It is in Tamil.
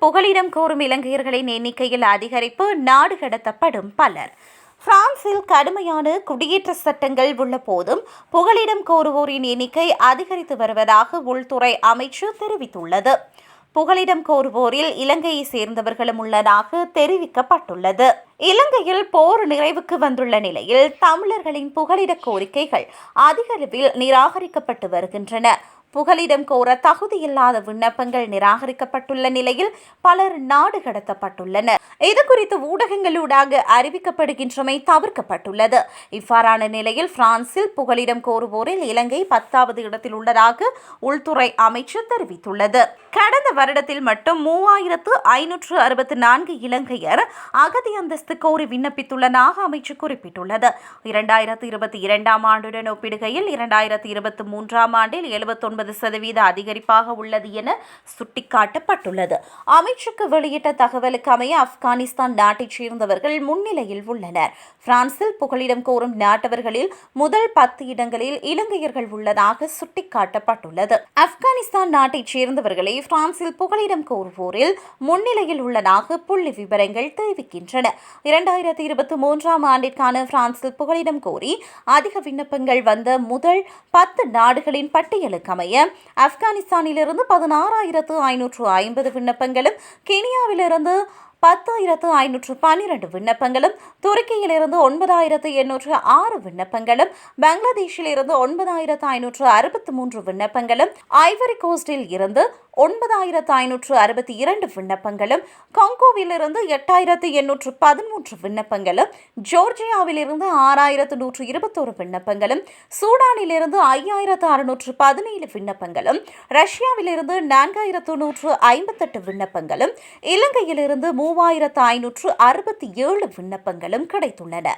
புகலிடம் கோரும் இலங்கையர்களின் எண்ணிக்கையில் அதிகரிப்பு நாடு கடத்தப்படும் பலர். பிரான்சில் கடுமையான குடியேற்ற சட்டங்கள் உள்ள போதும் புகலிடம் கோருவோரின் எண்ணிக்கை அதிகரித்து வருவதாக உள்துறை அமைச்சு தெரிவித்துள்ளது. புகலிடம் கோருவோரில் இலங்கையை சேர்ந்தவர்களும் உள்ளதாக தெரிவிக்கப்பட்டுள்ளது. இலங்கையில் போர் நிறைவுக்கு வந்துள்ள நிலையில் தமிழர்களின் புகலிட கோரிக்கைகள் அதிகளவில் நிராகரிக்கப்பட்டு வருகின்றன. புகலிடம் கோர தகுதியில்லாத விண்ணப்பங்கள் நிராகரிக்கப்பட்டுள்ள நிலையில் பலர் நாடு கடத்தப்பட்டுள்ளனர். இது குறித்து ஊடகங்களூடாக அறிவிக்கப்படுகின்றமை தவிர்க்கப்பட்டுள்ளது. இவ்வாறான நிலையில் பிரான்சில் புகலிடம் கோருவோரில் இலங்கை பத்தாவது இடத்தில் உள்ளதாக உள்துறை அமைச்சு தெரிவித்துள்ளது. கடந்த வருடத்தில் மட்டும் மூவாயிரத்து ஐநூற்று அறுபத்தி நான்கு இலங்கையர் அகதி அந்தஸ்து கோரி விண்ணப்பித்துள்ளதாக அமைச்சு குறிப்பிட்டுள்ளது. இரண்டாயிரத்து இருபத்தி இரண்டாம் ஆண்டுடன் ஒப்பிடுகையில் இரண்டாயிரத்து இருபத்தி மூன்றாம் ஆண்டில் ஒன்பது சதவீத அதிகரிப்பாக உள்ளது என சுட்டிக்காட்டப்பட்டுள்ளது. அமைச்சுக்கு வெளியிட்ட தகவலுக்கு அமைய ஆப்கானிஸ்தான் நாட்டைச் சேர்ந்தவர்கள் முன்னிலையில் உள்ளனர். பிரான்சில் புகலிடம் கோரும் நாட்டவர்களில் முதல் பத்து இடங்களில் இலங்கையர்கள் உள்ளதாக சுட்டிக்காட்டப்பட்டுள்ளது. ஆப்கானிஸ்தான் நாட்டைச் சேர்ந்தவர்களை பிரான்சில் புகலிடம் கோருவோரில் முன்னிலையில் உள்ளதாக புள்ளி விவரங்கள் தெரிவிக்கின்றன. இரண்டாயிரத்தி இருபத்தி மூன்றாம் ஆண்டிற்கான பிரான்சில் புகலிடம் கோரி அதிக விண்ணப்பங்கள் வந்த முதல் பத்து நாடுகளின் பட்டியலுக்கு அமைய ஆப்கானிஸ்தானிலிருந்து பதினாறாயிரத்து ஐநூற்று ஐம்பது விண்ணப்பங்களும் கெனியாவிலிருந்து பத்தாயிரத்து ஐநூற்று பன்னிரண்டு விண்ணப்பங்களும் துருக்கியிலிருந்து ஒன்பதாயிரத்து எண்ணூற்று ஆறு விண்ணப்பங்களும் பங்களாதேஷிலிருந்து ஒன்பதாயிரத்து ஐநூற்று அறுபத்தி மூன்று விண்ணப்பங்களும் ஐவரி கோஸ்டில் இருந்து ஒன்பதாயிரத்து ஐநூற்று அறுபத்தி இரண்டு விண்ணப்பங்களும் காங்கோவிலிருந்து எட்டாயிரத்து எண்ணூற்று பதிமூன்று விண்ணப்பங்களும் ஜோர்ஜியாவிலிருந்து ஆறாயிரத்து நூற்று இருபத்தோரு விண்ணப்பங்களும் சூடானிலிருந்து ஐயாயிரத்து அறுநூற்று பதினேழு விண்ணப்பங்களும் ரஷ்யாவிலிருந்து நான்காயிரத்து நூற்று ஐம்பத்தெட்டு விண்ணப்பங்களும் இலங்கையிலிருந்து மூவாயிரத்து ஐநூற்று அறுபத்தி ஏழு விண்ணப்பங்களும் கிடைத்துள்ளன.